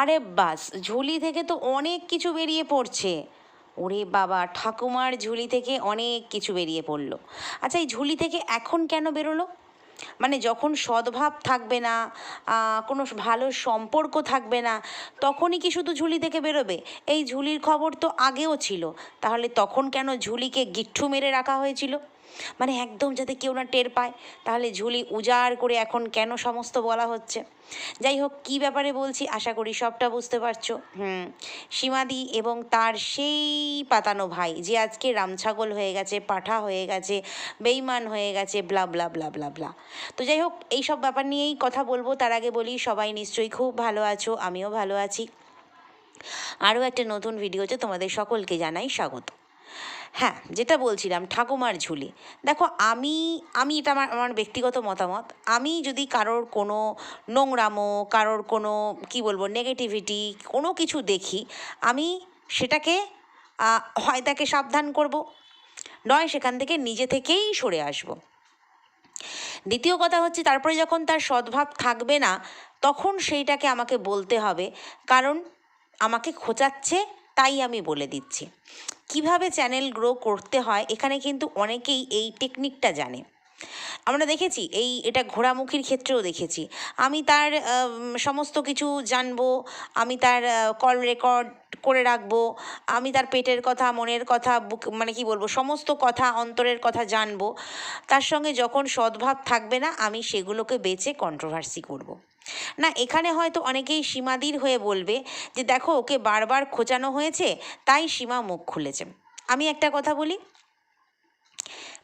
আরে বাস, ঝুলি থেকে তো অনেক কিছু বেরিয়ে পড়ছে। ওরে বাবা, ঠাকুমার ঝুলি থেকে অনেক কিছু বেরিয়ে পড়ল। আচ্ছা এই ঝুলি থেকে এখন কেন বেরোলো? মানে যখন সদ্ভাব থাকবে না কোনো ভালো সম্পর্ক থাকবে না, তখনই কি শুধু ঝুলি থেকে বেরোবে? এই ঝুলির খবর তো আগেও ছিল। তাহলে তখন কেন ঝুলিকে গিট্টু মেরে রাখা হয়েছিল? মানে একদম যাতে কেউ না টের পায়, তাহলে ঝুলি উজাড় করে এখন কেন সমস্ত বলা হচ্ছে? যাই হোক, কী ব্যাপারে বলছি আশা করি সবটা বুঝতে পারছ। হুম, সীমাদি এবং তার সেই পাতানো ভাই যে আজকে রামছাগল হয়ে গেছে, পাঠা হয়ে গেছে, বেইমান হয়ে গেছে blah blah blah blah blah তো যাই হোক এই সব ব্যাপার নিয়েই কথা বলব, তার আগে বলি সবাই নিশ্চয়ই খুব ভালো আছো, আমিও ভালো আছি। আরও একটা নতুন ভিডিওতে তোমাদের সকলকে জানাই স্বাগত। হ্যাঁ যেটা বলছিলাম, ঠাকুমার ঝুলি। দেখো, আমি আমি এটা আমার আমার ব্যক্তিগত মতামত। আমি যদি কারোর কোনো নোংরামো, কারোর কোনো, কি বলব নেগেটিভিটি কোনো কিছু দেখি, আমি সেটাকে হয় তাকে সাবধান করব, নয় সেখান থেকে নিজে থেকেই সরে আসব। দ্বিতীয় কথা হচ্ছে, তারপরে যখন তার সদ্ভাব থাকবে না, তখন সেইটাকে আমাকে বলতে হবে, কারণ আমাকে খোঁচাচ্ছে তাই আমি বলে দিচ্ছি। কীভাবে চ্যানেল গ্রো করতে হয়, এখানে কিন্তু অনেকেই এই টেকনিকটা জানে। আমরা দেখেছি, এই এটা ঘোড়ামুখীর ক্ষেত্রেও দেখেছি। আমি তার সমস্ত কিছু জানব, আমি তার কল রেকর্ড করে রাখব, আমি তার পেটের কথা, মনের কথা মানে কি বলব, সমস্ত কথা, অন্তরের কথা জানব। তার সঙ্গে যখন সদ্ভাব থাকবে না, আমি সেগুলোকে বেছে কন্ট্রোভার্সি করব। না, এখানে হয়তো অনেকেই সীমাদির হয়ে বলবে যে, দেখো, ওকে বারবার খোঁচানো হয়েছে, তাই সীমা মুখ খুলেছে। আমি একটা কথা বলি,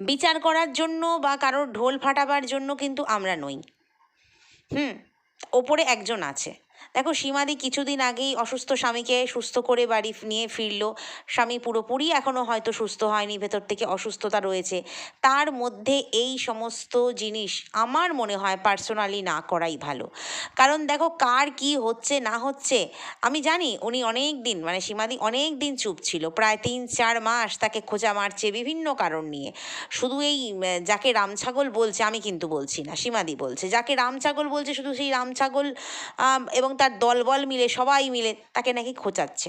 বিচার করার জন্য বা কারোর ঢোল ফাটাবার জন্য কিন্তু আমরা নই। হুম, ওপরে একজন আছে। দেখো, সীমাদি কিছুদিন আগেই অসুস্থ স্বামীকে সুস্থ করে বাড়ি নিয়ে ফিরলো। স্বামী পুরোপুরি এখনও হয়তো সুস্থ হয়নি, ভেতর থেকে অসুস্থতা রয়েছে। তার মধ্যে এই সমস্ত জিনিস আমার মনে হয় পার্সোনালি না করাই ভালো। কারণ দেখো, কার কি হচ্ছে, না হচ্ছে, আমি জানি উনি অনেক দিন মানে সীমাদি অনেক দিন চুপ ছিল, প্রায় তিন, চার মাস তাকে খোঁজা মারছে বিভিন্ন কারণ নিয়ে। শুধু এই যাকে রামছাগল বলছে, আমি কিন্তু বলছি না, সীমাদি বলছে। যাকে রামছাগল বলছে, শুধু সেই রামছাগল এবং তার দলবল মিলে, সবাই মিলে তাকে নাকি খোঁচাচ্ছে।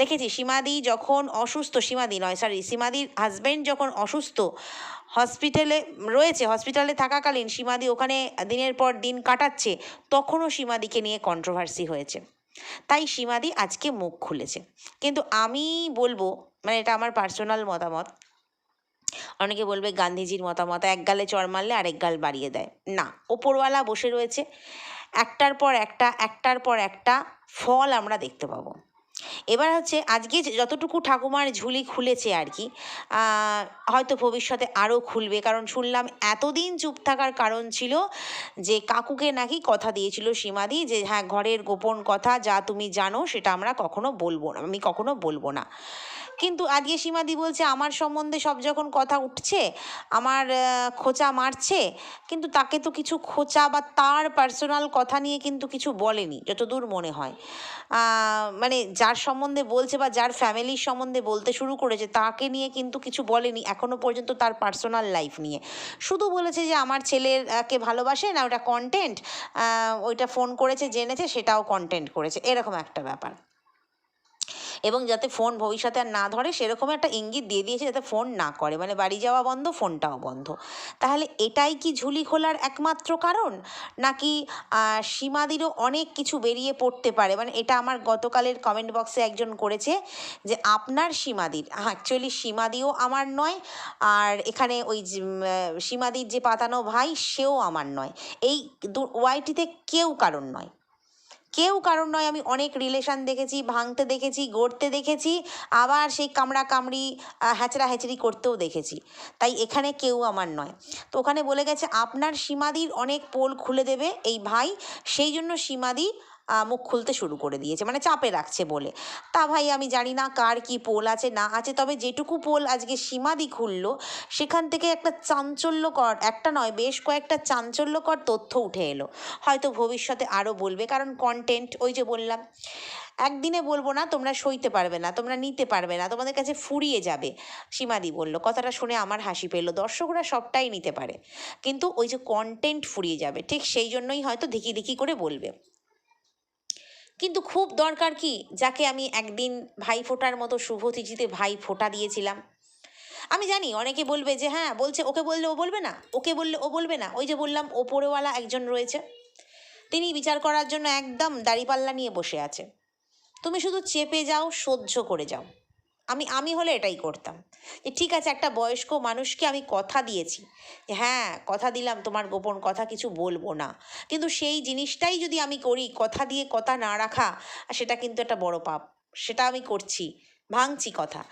দেখেছি, সীমাদি যখন অসুস্থ, সীমাদি নয় সরি সীমাদির হাজব্যান্ড যখন অসুস্থ হসপিটালে রয়েছে হসপিটালে থাকাকালীন সীমাদি ওখানে দিনের পর দিন কাটাচ্ছে, তখনও সীমাদিকে নিয়ে কন্ট্রোভার্সি হয়েছে। তাই সীমাদি আজকে মুখ খুলেছে। কিন্তু আমি বলব মানে এটা আমার পার্সোনাল মতামত, অনেকে বলবে গান্ধীজির মতামত, এক গালে চড় মারলে আরেক গাল বাড়িয়ে দেয়। না, ওপরওয়ালা বসে রয়েছে। একটার পর একটা, একটার পর একটা ফল আমরা দেখতে পাবো। এবার হচ্ছে আজকে যতটুকু ঠাকুমার ঝুলি খুলেছে আর কি হয়তো ভবিষ্যতে আরও খুলবে। কারণ শুনলাম এতদিন চুপ থাকার কারণ ছিল যে কাকুকে নাকি কথা দিয়েছিল সীমাদি যে হ্যাঁ ঘরের গোপন কথা যা তুমি জানো সেটা আমরা কখনো বলব না, আমি কখনো বলব না। কিন্তু আজকে সীমাদি বলছে, আমার সম্বন্ধে সব যখন কথা উঠছে, আমার খোঁচা মারছে, কিন্তু তাকে তো কিছু খোঁচা বা তার পার্সোনাল কথা নিয়ে কিন্তু কিছু বলেনি, যতদূর মনে হয়। মানে যার সম্বন্ধে বলছে বা যার ফ্যামিলির সম্বন্ধে বলতে শুরু করেছে, তাকে নিয়ে কিন্তু কিছু বলেনি, এখনও পর্যন্ত তার পার্সোনাল লাইফ নিয়ে। শুধু বলেছে যে, আমার ছেলের কে ভালোবাসে না, ওটা কন্টেন্ট ওইটা ফোন করেছে, জেনেছে, সেটাও কন্টেন্ট করেছে। এরকম একটা ব্যাপার। এবং যাতে ফোন ভবিষ্যতে আর না ধরে সেরকম একটা ইঙ্গিত দিয়ে দিয়েছে যাতে ফোন না করে। মানে বাড়ি যাওয়া বন্ধ ফোনটাও বন্ধ। তাহলে এটাই কি ঝুলি খোলার একমাত্র কারণ? নাকি সীমাদিরও অনেক কিছু বেরিয়ে পড়তে পারে? মানে এটা আমার গতকালের কমেন্ট বক্সে একজন করেছে যে, আপনার সীমাদির অ্যাকচুয়ালি সীমাদিও আমার নয়, আর এখানে ওই সীমাদির যে পাতানো ভাই, সেও আমার নয়। এই ওয়াইটিতে কেউ কারণ নয়। কেউ কারণ নয়, আমি অনেক রিলেশন দেখেছি, ভাঙতে দেখেছি, গড়তে দেখেছি, আবার সেই কামড়া কামড়ি হ্যাচড়া হ্যাচড়ি করতেও দেখেছি। তাই এখানে কেউ আমার নয়। তো ওখানে বলে গেছে, আপনার সীমাদির অনেক পোল খুলে দেবে এই ভাই, সেই জন্য সীমাদি মুখ খুলতে শুরু করে দিয়েছে মানে চাপে রাখছে বলে। তা ভাই, আমি জানি না কার কি পোল আছে, না আছে, তবে যেটুকু পোল আজকে সীমাদি খুললো, সেখান থেকে একটা চাঞ্চল্যকর, একটা নয়, বেশ কয়েকটা চাঞ্চল্যকর তথ্য উঠে এলো। হয়তো ভবিষ্যতে আরও বলবে, কারণ কন্টেন্ট ওই যে বললাম, একদিনে বলব না, তোমরা সইতে পারবে না, তোমরা নিতে পারবে না, তোমাদের কাছে ফুরিয়ে যাবে, সীমাদি বলল। কথাটা শুনে আমার হাসি পেল, দর্শকরা সবটাই নিতে পারে, কিন্তু ওই যে কন্টেন্ট ফুরিয়ে যাবে, ঠিক সেই জন্যই হয়তো ধিকি ধিকি করে বলবে। কিন্তু খুব দরকার কি? যাকে আমি একদিন ভাই ফোটার মতো শুভতিথিতে ভাই ফোটা দিয়েছিলাম। আমি জানি অনেকে বলবে যে হ্যাঁ বলছে, ওকে বললে ও বলবে না, ওকে বললে ও বলবে না। ওই যে বললাম, ওপরেওয়ালা একজন রয়েছে। তিনি বিচার করার জন্য একদম দাড়িপাল্লা নিয়ে বসে আছে। তুমি শুধু চেপে যাও, সহ্য করে যাও। আমি আমি হলে এটাই করতাম। যে ঠিক আছে, একটা বয়স্ক মানুষকে আমি কথা দিয়েছি। যে হ্যাঁ কথা দিলাম, তোমার গোপন কথা কিছু বলব না। কিন্তু সেই জিনিসটাই যদি আমি করি, কথা দিয়ে কথা না রাখা সেটা কিন্তু একটা বড় পাপ। সেটা আমি করছি, ভাঙছি কথা।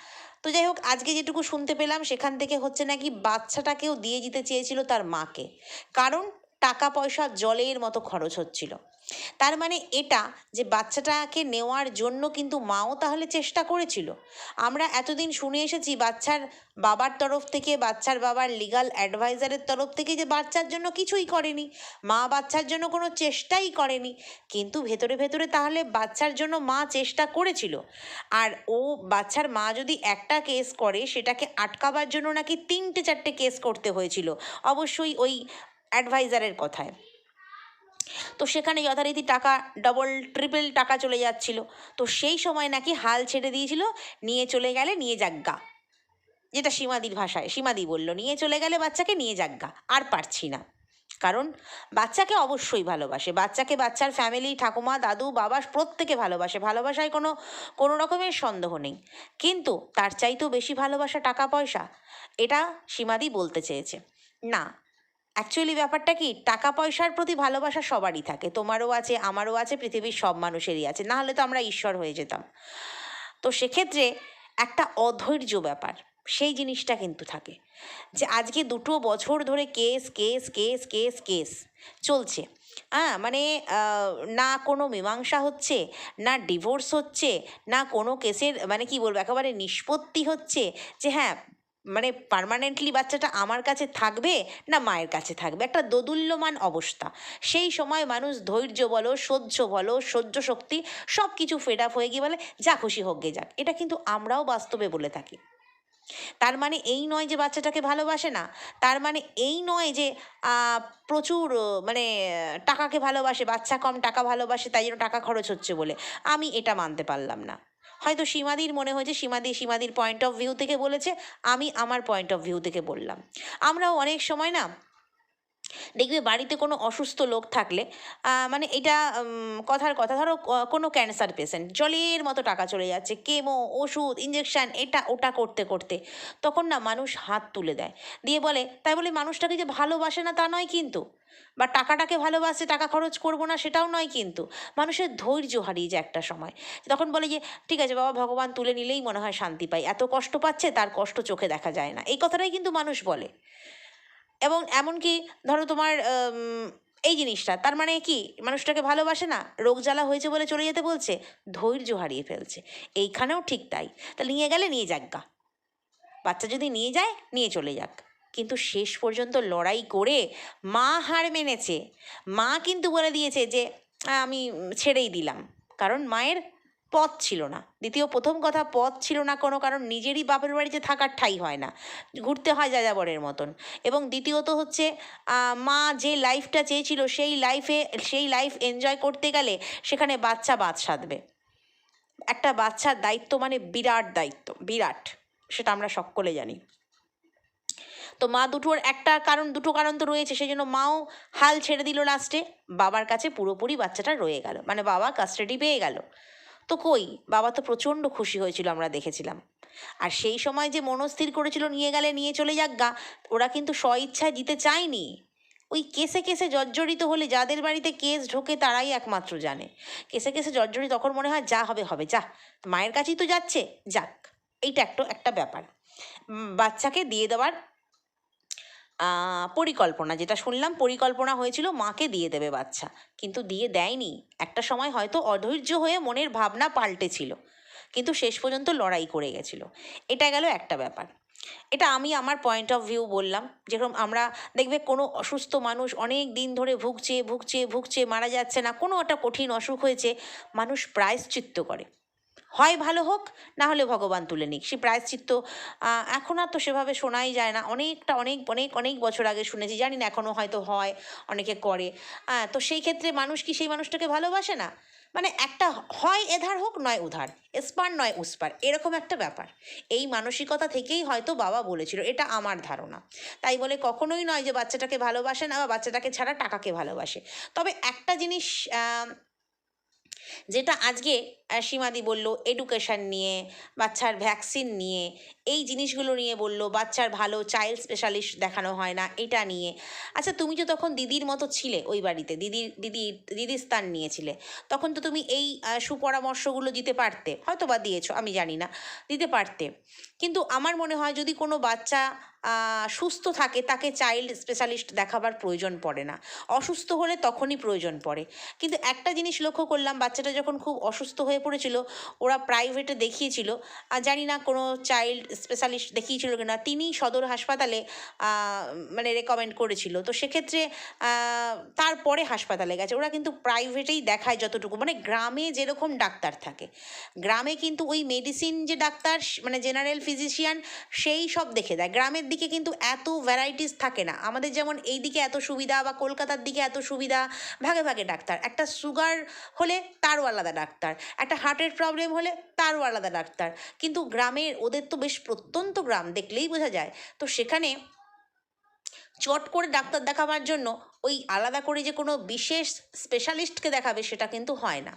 তো যাই হোক, আজকে যেটুকু শুনতে পেলাম, সেখান থেকে হচ্ছে নাকি বাচ্চাটাকেও দিয়ে দিতে চেয়েছিল তার মাকে। কারণ টাকা পয়সা জলের মতো খরচ হচ্ছিল। তার মানে এটা যে বাচ্চাটাকে নেওয়ার জন্য কিন্তু মাও তাহলে চেষ্টা করেছিল। আমরা এতদিন শুনে এসেছি বাচ্চার বাবার তরফ থেকে, বাচ্চার বাবার লিগাল অ্যাডভাইজারের তরফ থেকে যে বাচ্চার জন্য কিছুই করেনি। মা বাচ্চার জন্য কোনো চেষ্টাই করেনি। কিন্তু ভেতরে ভেতরে তাহলে বাচ্চার জন্য মা চেষ্টা করেছিল। আর ও, বাচ্চার মা যদি একটা কেস করে, সেটাকে আটকাবার জন্য নাকি তিনটে চারটে কেস করতে হয়েছিল। অবশ্যই ওই অ্যাডভাইজারের কথায়। তো সেখানে যথারীতি টাকা ডবল ট্রিপল টাকা চলে যাচ্ছিল। তো সেই সময় নাকি হাল ছেড়ে দিয়েছিল, নিয়ে চলে গেলে নিয়ে যাজ্ঞা যেটা সীমাদির ভাষায়, সীমাদি বলল, নিয়ে চলে গেলে বাচ্চাকে নিয়ে যাজ্ঞা আর পারছি না। কারণ বাচ্চাকে অবশ্যই ভালোবাসে। বাচ্চাকে বাচ্চার ফ্যামিলি ঠাকুমা, দাদু, বাবা প্রত্যেকে ভালোবাসে। ভালোবাসায় কোনো কোনো রকমের সন্দেহ নেই। কিন্তু তার চাইতেও বেশি ভালোবাসা টাকা পয়সা এটা সীমাদি বলতে চেয়েছে। না অ্যাকচুয়ালি ব্যাপারটা কি টাকা পয়সার প্রতি ভালোবাসা সবারই থাকে। তোমারও আছে, আমারও আছে, পৃথিবীর সব মানুষেরই আছে। না হলে তো আমরা ঈশ্বর হয়ে যেতাম। তো সেক্ষেত্রে একটা অধৈর্য ব্যাপার, সেই জিনিসটা কিন্তু থাকে। যে আজকে দুটো বছর ধরে case case case case case চলছে। হ্যাঁ মানে না কোনো মীমাংসা হচ্ছে, না ডিভোর্স হচ্ছে, না কোনো কেসের মানে কি বলব, একেবারে নিষ্পত্তি হচ্ছে যে হ্যাঁ মানে পার্মানেন্টলি বাচ্চাটা আমার কাছে থাকবে না মায়ের কাছে থাকবে? একটা দোদুল্যমান অবস্থা। সেই সময় মানুষ ধৈর্য বলো, সহ্য বলো, সহ্য শক্তি সব কিছু ফেড আপ হয়ে গিয়ে বলে, যা খুশি হোক, গে যাক। এটা কিন্তু আমরাও বাস্তবে বলে থাকি। তার মানে এই নয় যে বাচ্চাটাকে ভালোবাসে না, তার মানে এই নয় যে প্রচুর মানে টাকাকে ভালোবাসে, বাচ্চা কম টাকা ভালোবাসে, তাই জন্য টাকা খরচ হচ্ছে বলে। আমি এটা মানতে পারলাম না। হয়তো সীমাদির মনে হয়েছে, সীমাদি সীমাদির পয়েন্ট অফ ভিউ থেকে বলেছে, আমি আমার পয়েন্ট অফ ভিউ থেকে বললাম। আমরাও অনেক সময় না দেখবে বাড়িতে কোনো অসুস্থ লোক থাকলে মানে এটা কথার কথা, ধরো কোনো ক্যান্সার পেশেন্ট জলের মতো টাকা চলে যাচ্ছে কেমো ওষুধ ইঞ্জেকশান এটা, ওটা করতে করতে, তখন না মানুষ হাত তুলে দেয়। দিয়ে বলে, তাই বলে মানুষটাকে যে ভালোবাসে না তা নয় কিন্তু, বা টাকাটাকে ভালোবাসে, টাকা খরচ করব না সেটাও নয় কিন্তু, মানুষের ধৈর্য হারিয়ে যায় একটা সময়। তখন বলে যে, ঠিক আছে বাবা, ভগবান তুলে নিলেই মনে হয় শান্তি পাই, এত কষ্ট পাচ্ছে, তার কষ্ট চোখে দেখা যায় না। এই কথাটাই কিন্তু মানুষ বলে। এবং এমনকি ধরো তোমার এই জিনিসটা, তার মানে কি, মানুষটাকে ভালোবাসে না, রোগ জ্বালা হয়েছে বলে চলে যেতে বলছে, ধৈর্য হারিয়ে ফেলছে। এইখানেও ঠিক তাই। তা নিয়ে গেলে নিয়ে যাক গা। বাচ্চা যদি নিয়ে যায়, নিয়ে চলে যাক। কিন্তু শেষ পর্যন্ত লড়াই করে মা হার মেনেছে। মা কিন্তু বলে দিয়েছে যে আমি ছেড়েই দিলাম। কারণ মায়ের পথ ছিল না। দ্বিতীয়, প্রথম কথা, পথ ছিল না কোনো কারণ, নিজেরই বাপের বাড়িতে থাকার ঠাই হয় না। ঘুরতে হয় যাযাবরের মতন। এবং দ্বিতীয়ত হচ্ছে মা যে লাইফটা চেয়েছিল, সেই লাইফে সেই লাইফ এনজয় করতে গেলে সেখানে বাচ্চা বাদ সাধবে। একটা বাচ্চার দায়িত্ব মানে বিরাট দায়িত্ব, বিরাট, সেটা আমরা সকলে জানি। তো মা দুটোর একটা কারণ, দুটো কারণ তো রয়েছে সেই জন্য মাও হাল ছেড়ে দিল লাস্টে বাবার কাছে পুরোপুরি বাচ্চাটা রয়ে গেল। মানে বাবা কাস্টাডি পেয়ে গেল। তো কই? বাবা তো প্রচণ্ড খুশি হয়েছিল, আমরা দেখেছিলাম। আর সেই সময় যে মনস্থির করেছিল, নিয়ে গেলে, নিয়ে চলে যাক গা, ওরা কিন্তু স্বইচ্ছায় দিতে চায়নি। ওই কেসে কেসে জর্জরিত হলে যাদের বাড়িতে কেস ঢোকে, তারাই একমাত্র জানে। কেসে কেসে জর্জরিত তখন মনে হয়, যা হবে হবে, যা। মায়ের কাছেই তো যাচ্ছে, যাক। এইটা একটা একটা ব্যাপার। বাচ্চাকে দিয়ে দেওয়ার পরিকল্পনা। যেটা শুনলাম পরিকল্পনা হয়েছিল মাকে দিয়ে দেবে বাচ্চা। কিন্তু দিয়ে দেয়নি। একটা সময় হয়তো অধৈর্য হয়ে মনের ভাবনা পাল্টেছিল। কিন্তু শেষ পর্যন্ত লড়াই করে গেছিল। এটা গেল একটা ব্যাপার। এটা আমি আমার পয়েন্ট অফ ভিউ বললাম। যেরকম আমরা দেখবে কোনো অসুস্থ মানুষ অনেক দিন ধরে ভুগছে ভুগছে ভুগছে, মারা যাচ্ছে না। কোনো একটা কঠিন অসুখ হয়েছে, মানুষ প্রায়শ্চিত্ত করে। হয় ভালো হোক না হলে ভগবান তুলে নিক। সে প্রায়শ্চিত্ত এখন আর তো সেভাবে শোনাই যায় না। অনেকটা অনেক অনেক অনেক বছর আগে শুনেছি জানি না এখনও হয়তো হয় অনেকে করে। আহ, তো সেই ক্ষেত্রে মানুষ কি সেই মানুষটাকে ভালোবাসে না? মানে একটা হয় এধার হোক নয় উধার। এসপার নয় উসপার এরকম একটা ব্যাপার। এই মানসিকতা থেকেই হয়তো বাবা বলেছিল এটা আমার ধারণা। তাই বলে কখনোই নয় যে বাচ্চাটাকে ভালোবাসে না বা বাচ্চাটাকে ছাড়া টাকাকে ভালোবাসে। তবে একটা জিনিস যেটা আজকে সীমাদি বলল এডুকেশন নিয়ে, বাচ্চার ভ্যাকসিন নিয়ে, এই জিনিসগুলো নিয়ে বলল, বাচ্চার ভালো চাইল্ড স্পেশালিস্ট দেখানো হয় না, এটা নিয়ে। আচ্ছা তুমি তো তখন দিদির মতো ছিলে ওই বাড়িতে দিদির দিদি, দিদির স্থান নিয়েছিলে। তখন তো তুমি এই সুপরামর্শগুলো দিতে পারতে হয়তো বা দিয়েছ, আমি জানি না, দিতে পারতে। কিন্তু আমার মনে হয় যদি কোনো বাচ্চা সুস্থ থাকে, তাকে চাইল্ড স্পেশালিস্ট দেখাবার প্রয়োজন পড়ে না। অসুস্থ হলে তখনই প্রয়োজন পড়ে। কিন্তু একটা জিনিস লক্ষ্য করলাম, বাচ্চাটা যখন খুব অসুস্থ হয়ে পড়েছিল, ওরা প্রাইভেটে দেখিয়েছিল আর জানি না কোনো চাইল্ড স্পেশালিস্ট দেখিয়েছিল কিনা তিনি সদর হাসপাতালে মানে রেকমেন্ড করেছিল। তো সেক্ষেত্রে তারপরে হাসপাতালে গেছে। ওরা কিন্তু প্রাইভেটেই দেখায় যতটুকু। মানে গ্রামে যেরকম ডাক্তার থাকে, গ্রামে কিন্তু ওই মেডিসিন যে ডাক্তার মানে জেনারেল ফিজিশিয়ান সেই সব দেখে দেয়। গ্রামের দিকে কিন্তু এত ভ্যারাইটিস থাকে না। আমাদের যেমন এই দিকে এত সুবিধা বা কলকাতার দিকে এত সুবিধা, ভাগে ভাগে ডাক্তার। একটা সুগার হলে তারও আলাদা ডাক্তার। একটা হার্টের প্রবলেম হলে তারও আলাদা ডাক্তার। কিন্তু গ্রামের, ওদের তো বেশ প্রত্যন্ত গ্রাম, দেখলেই বোঝা যায়। তো সেখানে চট করে ডাক্তার দেখাবার জন্য ওই আলাদা করে যে কোনো বিশেষ স্পেশালিস্টকে দেখাবে সেটা কিন্তু হয় না।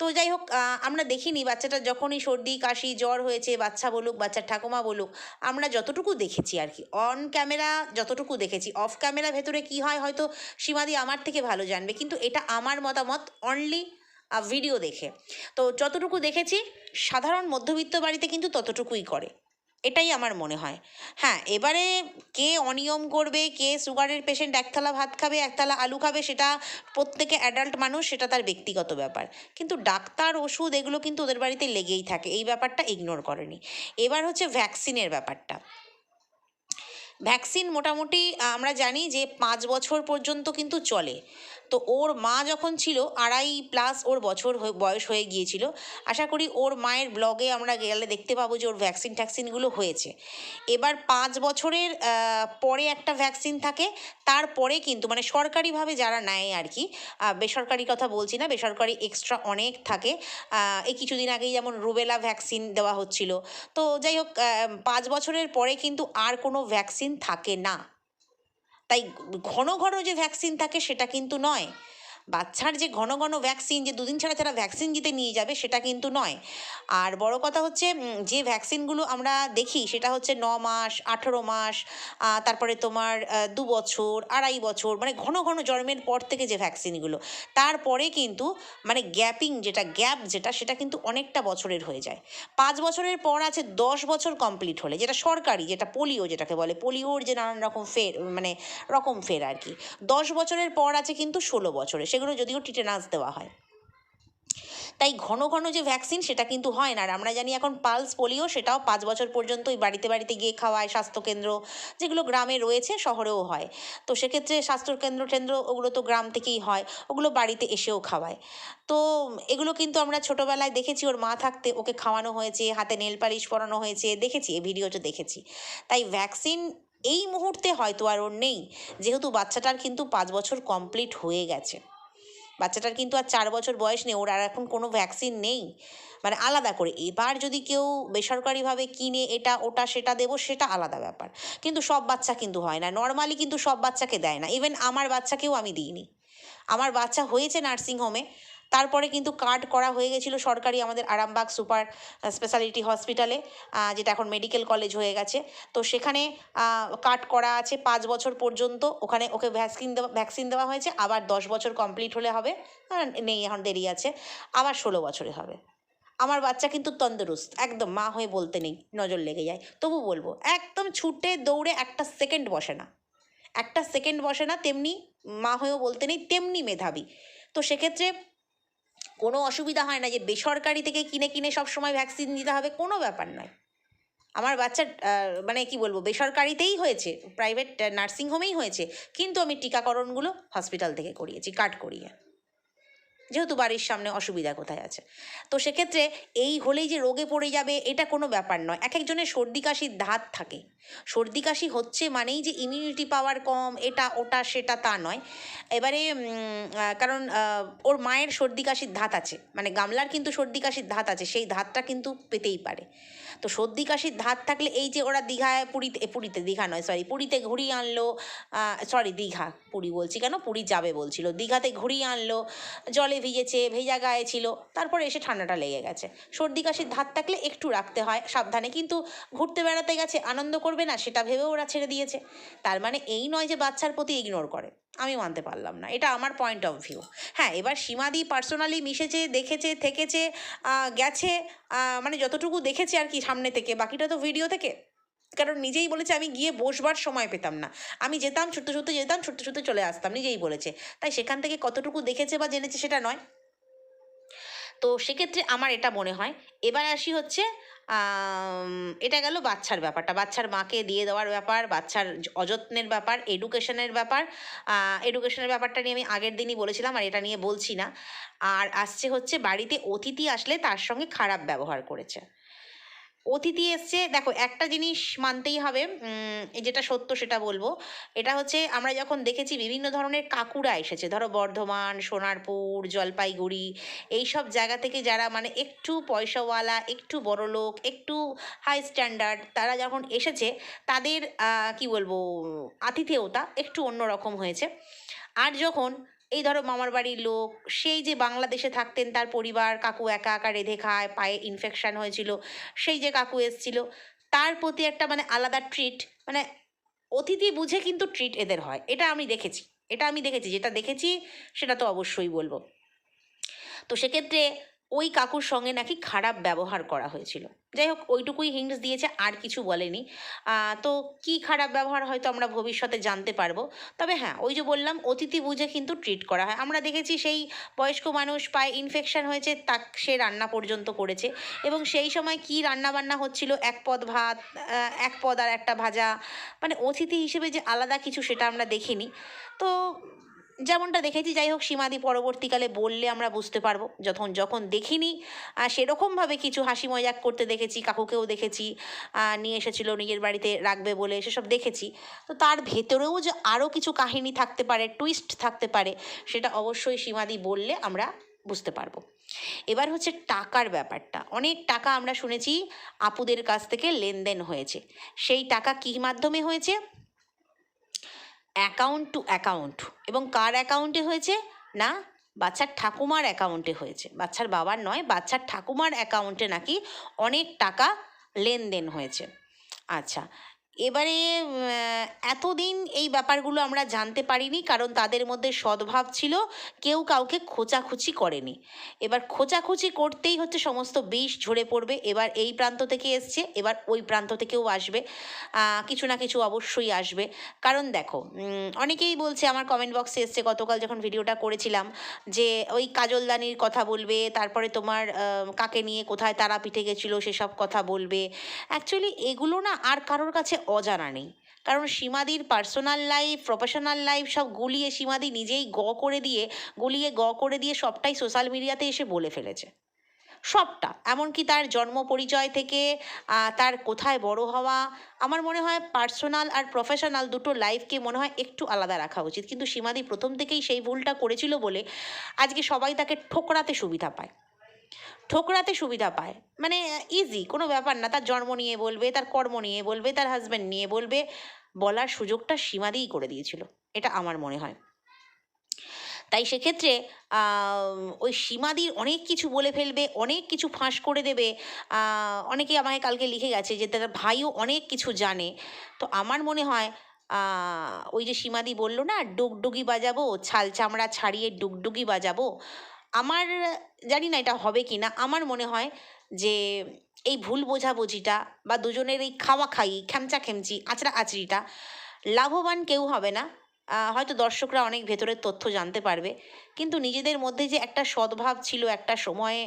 তো যাই হোক আমরা দেখিনি বাচ্চাটা যখনই সর্দি, কাশি, জ্বর হয়েছে, বাচ্চা বলুক, বাচ্চার ঠাকুমা বলুক, আমরা যতটুকু দেখেছি আর কি। অন ক্যামেরা যতটুকু দেখেছি। অফ ক্যামেরা ভেতরে কি হয় হয়তো সীমাদি আমার থেকে ভালো জানবে, কিন্তু এটা আমার মতামত অনলি ভিডিও দেখে। তো যতটুকু দেখেছি, সাধারণ মধ্যবিত্ত বাড়িতে কিন্তু ততটুকুই করে। এটাই আমার মনে হয়। হ্যাঁ এবারে কে অনিয়ম করবে, কে সুগারের পেশেন্ট এক থালা ভাত খাবে এক থালা আলু খাবে, সেটা প্রত্যেকে অ্যাডাল্ট মানুষ, সেটা তার ব্যক্তিগত ব্যাপার। কিন্তু ডাক্তার, ওষুধ, এগুলো কিন্তু ওদের বাড়িতে লেগেই থাকে। এই ব্যাপারটা ইগনোর করেনি। এবার হচ্ছে ভ্যাকসিনের ব্যাপারটা। ভ্যাকসিন মোটামুটি, আমরা জানি যে পাঁচ বছর পর্যন্ত কিন্তু চলে। তো ওর মা যখন ছিল আড়াই প্লাস ওর বছর বয়স হয়ে গিয়েছিল, আশা করি ওর মায়ের ব্লগে আমরা গেলে দেখতে পাবো যে ওর ভ্যাকসিন ট্যাকসিনগুলো হয়েছে। এবার পাঁচ বছরের পরে একটা ভ্যাকসিন থাকে, তারপরে কিন্তু মানে সরকারিভাবে যারা নেয় আর কি বেসরকারি কথা বলছি না, বেসরকারি এক্সট্রা অনেক থাকে এই কিছুদিন আগেই যেমন রুবেলা ভ্যাকসিন দেওয়া হচ্ছিল। তো যাই হোক পাঁচ বছরের পরে কিন্তু আর কোনো ভ্যাকসিন থাকে না। তাই ঘন ঘন যে ভ্যাকসিন থাকে সেটা কিন্তু নয়। বাচ্চার যে ঘন ঘন ভ্যাকসিন যে দুদিন ছাড়া ছাড়া ভ্যাকসিন দিতে নিয়ে যাবে, সেটা কিন্তু নয়। আর বড় কথা হচ্ছে যে ভ্যাকসিনগুলো আমরা দেখি, সেটা হচ্ছে ন মাস, আঠেরো মাস তারপরে তোমার দু বছর, আড়াই বছর মানে ঘন ঘন জন্মের পর থেকে যে ভ্যাকসিনগুলো তারপরে কিন্তু মানে গ্যাপিং যেটা গ্যাপ যেটা, সেটা কিন্তু অনেকটা বছরের হয়ে যায়। পাঁচ বছরের পর আছে, দশ বছর কমপ্লিট হলে, যেটা সরকারি, যেটা পোলিও যেটাকে বলে পোলিওর যে নানান রকম ফের মানে রকম ফের আর কি, দশ বছরের পর আছে কিন্তু ষোলো বছরে সেগুলো যদিও টিটেনাস দেওয়া হয়। তাই ঘন ঘন যে ভ্যাকসিন সেটা কিন্তু হয় না। আর আমরা জানি এখন পালস পোলিও সেটাও পাঁচ বছর পর্যন্ত ওই বাড়িতে বাড়িতে গিয়ে খাওয়ায়, স্বাস্থ্যকেন্দ্র যেগুলো গ্রামে রয়েছে শহরেও হয়। তো সেক্ষেত্রে স্বাস্থ্যকেন্দ্র টেন্দ্র ওগুলো তো গ্রাম থেকেই হয়, ওগুলো বাড়িতে এসেও খাওয়ায়। তো এগুলো কিন্তু আমরা ছোটোবেলায় দেখেছি ওর মা থাকতে ওকে খাওয়ানো হয়েছে, হাতে নেল পালিশ পরানো হয়েছে, দেখেছি, এই ভিডিওটা দেখেছি। তাই ভ্যাকসিন এই মুহূর্তে হয়তো আর ওর নেই, যেহেতু বাচ্চাটার কিন্তু পাঁচ বছর কমপ্লিট হয়ে গেছে। বাচ্চাটার কিন্তু আর চার বছর বয়স নেই, ওর আর এখন কোনো ভ্যাকসিন নেই। মানে আলাদা করে, এবার যদি কেউ বেসরকারিভাবে কিনে এটা, ওটা, সেটা দেবো, সেটা আলাদা ব্যাপার। কিন্তু সব বাচ্চা কিন্তু হয় না নর্মালি কিন্তু সব বাচ্চাকে দেয় না। ইভেন আমার বাচ্চাকেও আমি দিইনি। আমার বাচ্চা হয়েছে নার্সিংহোমে তারপরে কিন্তু কার্ড করা হয়ে গেছিল সরকারি আমাদের আরামবাগ সুপার স্পেশালিটি হসপিটালে যেটা এখন মেডিকেল কলেজ হয়ে গেছে। তো সেখানে কার্ড করা আছে পাঁচ বছর পর্যন্ত। ওখানে ওকে ভ্যাকসিন দেওয়া ভ্যাকসিন দেওয়া হয়েছে। আবার দশ বছর কমপ্লিট হলে হবে। নেই, এখন দেরি আছে। আবার ষোলো বছরে হবে। আমার বাচ্চা কিন্তু তন্দুরুস্ত। একদম মা হয়ে বলতে নেই। নজর লেগে যায়। তবু বলব, একদম ছুটে দৌড়ে একটা সেকেন্ড বসে না। একটা সেকেন্ড বসে না, তেমনি মা হয়েও বলতে নেই, তেমনি মেধাবী। তো সেক্ষেত্রে কোনো অসুবিধা হয় না যে বেসরকারি থেকে কিনে কিনে সব সময় ভ্যাকসিন দিতে হবে, কোনো ব্যাপার নয়। আমার বাচ্চা মানে কি বলব, বেসরকারিতেই হয়েছে প্রাইভেট নার্সিং হোমেই হয়েছে, কিন্তু আমি টিকাকরণগুলো হসপিটাল থেকে করিয়েছি কার্ড করিয়ে। যেহেতু বাড়ির সামনে অসুবিধা কোথায় আছে। তো সেক্ষেত্রে এই হলেই যে রোগে পড়ে যাবে, এটা কোনো ব্যাপার নয়। এক একজনের সর্দি কাশির ধাত থাকে। সর্দি কাশি হচ্ছে মানেই যে ইমিউনিটি পাওয়ার কম, এটা, ওটা, সেটা, তা নয়। এবারে কারণ ওর মায়ের সর্দি কাশির ধাত আছে। মানে গামলার কিন্তু সর্দি কাশির ধাত আছে, সেই ধাতটা কিন্তু পেতেই পারে। তো সর্দি কাশির ধাত থাকলে এই যে ওরা দীঘায় পুরীতে পুরীতে, দীঘা নয় সরি পুরীতে ঘুরিয়ে আনলো সরি দীঘা, পুরী বলছি কেন? পুরী যাবে বলছিল। দীঘাতে ঘুরিয়ে আনলো, জলে ভিজেছে, ভেজা গায়ে ছিল, তারপরে এসে ঠান্ডাটা লেগে গেছে। সর্দি কাশির ধাত থাকলে একটু রাখতে হয়, সাবধানে, কিন্তু ঘুরতে বেড়াতে গেছে, আনন্দ করবে না, সেটা ভেবেও ওরা ছেড়ে দিয়েছে। তার মানে এই নয় যে বাচ্চার প্রতি ইগনোর করে। আমি মানতে পারলাম না। এটা আমার পয়েন্ট অফ ভিউ হ্যাঁ এবার সীমাদি পার্সোনালি মিশেছে, দেখেছে, থেকেছে গেছে মানে যতটুকু দেখেছে আর কি সামনে থেকে, বাকিটা তো ভিডিও থেকে। কারণ নিজেই বলেছে আমি গিয়ে বসবার সময় পেতাম না। আমি যেতাম, ছুটতে ছুটতে যেতাম, ছুটতে ছুটতে চলে আসতাম, নিজেই বলেছে। তাই সেখান থেকে কতটুকু দেখেছে বা জেনেছে সেটা নয়। তো সেক্ষেত্রে আমার এটা মনে হয়। এবার আসি হচ্ছে এটা গেল বাচ্চার ব্যাপারটা। বাচ্চার মাকে দিয়ে দেওয়ার ব্যাপার, বাচ্চার অযত্নের ব্যাপার এডুকেশনের ব্যাপার। এডুকেশনের ব্যাপারটা নিয়ে আমি আগের দিনই বলেছিলাম আর এটা নিয়ে বলছি না। আর আসছে হচ্ছে বাড়িতে অতিথি আসলে তার সঙ্গে খারাপ ব্যবহার করেছে। অতিথি এসছে, দেখো একটা জিনিস মানতেই হবে যেটা সত্য সেটা বলব। এটা হচ্ছে আমরা যখন দেখেছি বিভিন্ন ধরনের কাকুরা এসেছে, ধরো বর্ধমান, সোনারপুর, জলপাইগুড়ি এই সব জায়গা থেকে যারা মানে একটু পয়সাওয়ালা, একটু বড় লোক একটু হাই স্ট্যান্ডার্ড তারা যখন এসেছে, তাদের কি বলব আতিথেয়তা একটু অন্যরকম হয়েছে। আর যখন এই ধরো মামার বাড়ির লোক, সেই যে বাংলাদেশে থাকতেন তার পরিবার, কাকু একা একা রেঁধে খায়, পায়ে ইনফেকশান হয়েছিল, সেই যে কাকু এসছিল, তার প্রতি একটা মানে আলাদা ট্রিট মানে অতিথি বুঝে কিন্তু ট্রিট এদের হয়, এটা আমি দেখেছি, এটা আমি দেখেছি, যেটা দেখেছি সেটা তো অবশ্যই বলব। তো সেক্ষেত্রে ওই কাকুর সঙ্গে নাকি খারাপ ব্যবহার করা হয়েছিল। যাই হোক, ওইটুকুই হিংস দিয়েছে, আর কিছু বলেনি। তো কি খারাপ ব্যবহার হয়তো আমরা ভবিষ্যতে জানতে পারব। তবে হ্যাঁ ওই যে বললাম, অতিথি বুঝে কিন্তু ট্রিট করা হয়। আমরা দেখেছি সেই বয়স্ক মানুষ পায়ে ইনফেকশন হয়েছে তা সে রান্না পর্যন্ত করেছে। এবং সেই সময় কি রান্না বান্না হচ্ছিল, এক পদ ভাত এক পদ আর একটা ভাজা মানে অতিথি হিসেবে যে আলাদা কিছু সেটা আমরা দেখিনি। তো যেমনটা দেখেছি, যাই হোক, সীমাদি পরবর্তীকালে বললে আমরা বুঝতে পারব। যখন যখন দেখিনি সেরকমভাবে কিছু হাসি মজাক করতে দেখেছি, কাকুকেও দেখেছি নিয়ে এসেছিল, নিজের বাড়িতে রাখবে বলে সেসব দেখেছি। তো তার ভেতরেও যে আরও কিছু কাহিনী থাকতে পারে টুইস্ট থাকতে পারে, সেটা অবশ্যই সীমাদি বললে আমরা বুঝতে পারব। এবার হচ্ছে টাকার ব্যাপারটা। অনেক টাকা আমরা শুনেছি, আপুদের কাছ থেকে লেনদেন হয়েছে। সেই টাকা কী মাধ্যমে হয়েছে? অ্যাকাউন্ট টু অ্যাকাউন্ট এবং কার অ্যাকাউন্টে হয়েছে? না, বাচ্চার ঠাকুমার অ্যাকাউন্টে হয়েছে। বাচ্চার বাবার নয়, বাচ্চার ঠাকুমার অ্যাকাউন্টে নাকি অনেক টাকা লেনদেন হয়েছে। আচ্ছা এবারে এতদিন এই ব্যাপারগুলো আমরা জানতে পারিনি কারণ তাদের মধ্যে সদ্ভাব ছিল, কেউ কাউকে খোঁচাখুচি করেনি। এবার খোঁচাখুচি করতেই হচ্ছে সমস্ত বিষ ঝরে পড়বে, এবার এই প্রান্ত থেকে এসছে, এবার ওই প্রান্ত থেকেও আসবে কিছু না কিছু অবশ্যই আসবে। কারণ দেখো অনেকেই বলছে, আমার কমেন্ট বক্সে এসছে, গতকাল যখন ভিডিওটা করেছিলাম, যে ওই কাজলদানির কথা বলবে, তারপরে তোমার কাকে নিয়ে কোথায় তারাপীঠে গেছিল সেসব কথা বলবে। অ্যাকচুয়ালি এগুলো না আর কারোর কাছে অজানা নেই। কারণ সীমাদির পার্সোনাল লাইফ প্রফেশনাল লাইফ সব গুলিয়ে সীমাদি নিজেই গ করে দিয়ে, গুলিয়ে গ করে দিয়ে সবটাই সোশ্যাল মিডিয়াতে এসে বলে ফেলেছে। সবটা। এমনকি তার জন্ম পরিচয় থেকে তার কোথায় বড় হওয়া, আমার মনে হয় পার্সোনাল আর প্রফেশনাল দুটো লাইফকে মনে হয় একটু আলাদা রাখা উচিত। কিন্তু সীমাদি প্রথম থেকেই সেই ভুলটা করেছিল বলে আজকে সবাই তাকে ঠোকরাতে সুবিধা পায়। ঠোকরাতে সুবিধা পায়। মানে ইজি কোনো ব্যাপার না। তার জন্ম নিয়ে বলবে তার কর্ম নিয়ে বলবে তার হাজব্যান্ড নিয়ে বলবে বলার সুযোগটা সীমাদিই করে দিয়েছিল। এটা আমার মনে হয়। তাই সেক্ষেত্রে ওই সীমাদির অনেক কিছু বলে ফেলবে অনেক কিছু ফাঁস করে দেবে। আহ, অনেকেই আমাকে কালকে লিখে গেছে যে তার ভাইও অনেক কিছু জানে। তো আমার মনে হয় ওই যে সীমাদি বলল না ডুগডুগি বাজাবো ছাল চামড়া ছাড়িয়ে ডুগডুগি বাজাবো। আমার, জানি না এটা হবে কি না আমার মনে হয় যে এই ভুল বোঝাবুঝিটা বা দুজনের এই খাওয়া খাই খ্যামচা খেমচি আচড়া আচড়িটা লাভবান কেউ হবে না। হয়তো দর্শকরা অনেক ভেতরের তথ্য জানতে পারবে, কিন্তু নিজেদের মধ্যে যে একটা সদ্ভাব ছিল, একটা সময়ে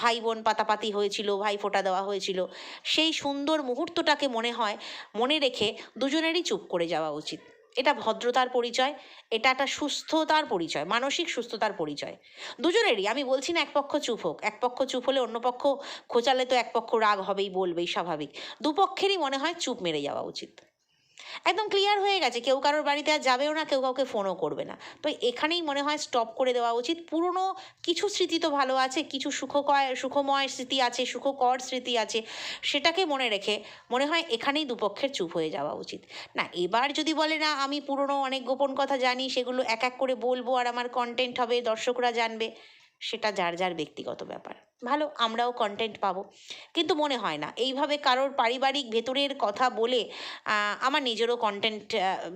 ভাই বোন পাতাপাতি হয়েছিল, ভাই ফোঁটা দেওয়া হয়েছিল, সেই সুন্দর মুহূর্তটাকে মনে হয়, মনে রেখে দুজনেরই চুপ করে যাওয়া উচিত। এটা ভদ্রতার পরিচয়, এটা একটা সুস্থতার পরিচয়, মানসিক সুস্থতার পরিচয়। দুজনেরই, আমি বলছি না এক পক্ষ চুপ হোক, এক পক্ষ চুপ হলে অন্য পক্ষ খোঁচালে তো এক পক্ষ রাগ হবেই, বলবেই স্বাভাবিক। দুপক্ষেরই মনে হয় চুপ মেরে যাওয়া উচিত। একদম ক্লিয়ার হয়ে গেছে। কেউ কারোর বাড়িতে আর যাবেও না, কেউ কাউকে ফোনও করবে না। তো এখানেই মনে হয় স্টপ করে দেওয়া উচিত। পুরনো কিছু স্মৃতি তো ভালো আছে, কিছু সুখকয়, সুখময় স্মৃতি আছে, সুখকর স্মৃতি আছে, সেটাকে মনে রেখে মনে হয় এখানেই দুপক্ষের চুপ হয়ে যাওয়া উচিত। না, এবার যদি বলে, না, আমি পুরনো অনেক গোপন কথা জানি, সেগুলো এক এক করে বলব আর আমার কন্টেন্ট হবে, দর্শকরা জানবে, সেটা যার যার ব্যক্তিগত ব্যাপার। ভালো, আমরাও কন্টেন্ট পাবো। কিন্তু মনে হয় না। এইভাবে কারোর পারিবারিক ভেতরের কথা বলে আমার নিজেরও কন্টেন্ট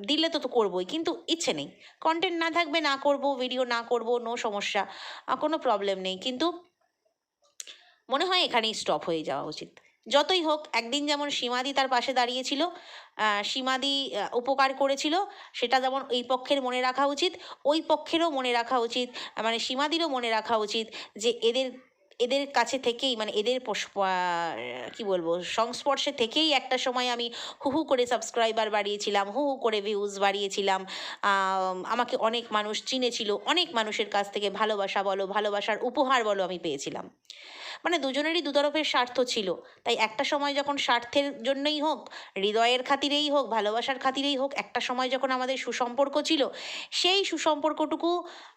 দিলে তো তো করবোই, কিন্তু ইচ্ছে নেই। কন্টেন্ট না থাকবে, না করব ভিডিও না করব নো সমস্যা কোনো প্রবলেম নেই। কিন্তু মনে হয় এখানেই স্টপ হয়ে যাওয়া উচিত। যতই হোক, একদিন যেমন সীমাদি তার পাশে দাঁড়িয়েছিল সীমাদি উপকার করেছিল, সেটা যেমন এই পক্ষের মনে রাখা উচিত, ওই পক্ষেরও মনে রাখা উচিত মানে সীমাদিরও মনে রাখা উচিত যে এদের এদের কাছে থেকেই মানে এদের কি বলব, সংস্পর্শে থেকেই একটা সময় আমি হু হু করে সাবস্ক্রাইবার বাড়িয়েছিলাম, হু হু করে ভিউজ বাড়িয়েছিলাম। আমাকে অনেক মানুষ চিনেছিল, অনেক মানুষের কাছ থেকে ভালোবাসা বলো, ভালোবাসার উপহার বলো আমি পেয়েছিলাম। মানে দুজনেরই দুতরফের স্বার্থ ছিল। তাই একটা সময় যখন স্বার্থের জন্যই হোক, হৃদয়ের খাতিরেই হোক, ভালোবাসার খাতিরেই হোক, একটা সময় যখন আমাদের সুসম্পর্ক ছিল, সেই সুসম্পর্কটুকু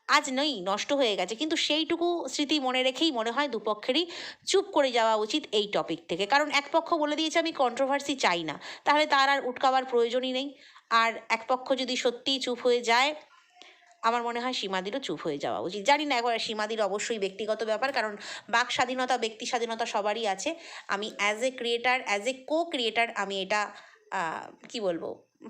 আজ নেই, নষ্ট হয়ে গেছে। কিন্তু সেইটুকু স্মৃতি মনে রেখেই মনে হয় দুপক্ষেরই চুপ করে যাওয়া উচিত এই টপিক থেকে। কারণ এক পক্ষ বলে দিয়েছে, আমি কন্ট্রোভার্সি চাই না। তাহলে তার আর উটকাবার প্রয়োজনই নেই। আর এক পক্ষ যদি সত্যিই চুপ হয়ে যায় আমার মনে হয় সীমাদিরও চুপ হয়ে যাওয়া উচিত। জানি না একবার সীমাদির অবশ্যই ব্যক্তিগত ব্যাপার, কারণ বাক স্বাধীনতা, ব্যক্তি স্বাধীনতা সবারই আছে। আমি as a creator as a co creator আমি এটা কি বলব?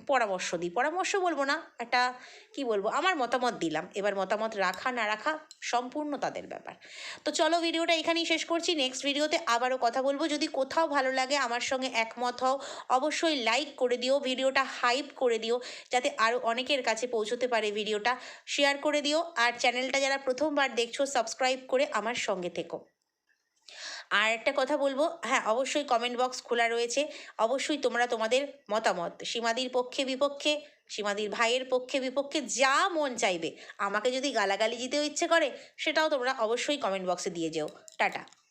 পরামর্শ দিই। পরামর্শ বলব না, একটা কি বলব, আমার মতামত দিলাম। এবার মতামত রাখা, না রাখা সম্পূর্ণ তাদের ব্যাপার। তো চলো ভিডিওটা এখানেই শেষ করছি। নেক্সট ভিডিওতে আবারও কথা বলব। যদি কোথাও ভালো লাগে, আমার সঙ্গে একমত হও। অবশ্যই লাইক করে দিও, ভিডিওটা হাইপ করে দিও, যাতে আরও অনেকের কাছে পৌঁছতে পারে ভিডিওটা। শেয়ার করে দিও। আর চ্যানেলটা যারা প্রথমবার দেখছ সাবস্ক্রাইব করে আমার সঙ্গে থেকো। আর একটা কথা বলব হ্যাঁ অবশ্যই কমেন্ট বক্স খোলা রয়েছে। অবশ্যই তোমরা তোমাদের মতামত, সীমাদির পক্ষে বিপক্ষে, সীমাদির ভাইয়ের পক্ষে বিপক্ষে, যা মন চাইবে। আমাকে যদি গালাগালি দিতেও ইচ্ছে করে, সেটাও তোমরা অবশ্যই কমেন্ট বক্সে দিয়ে যেও। টাটা।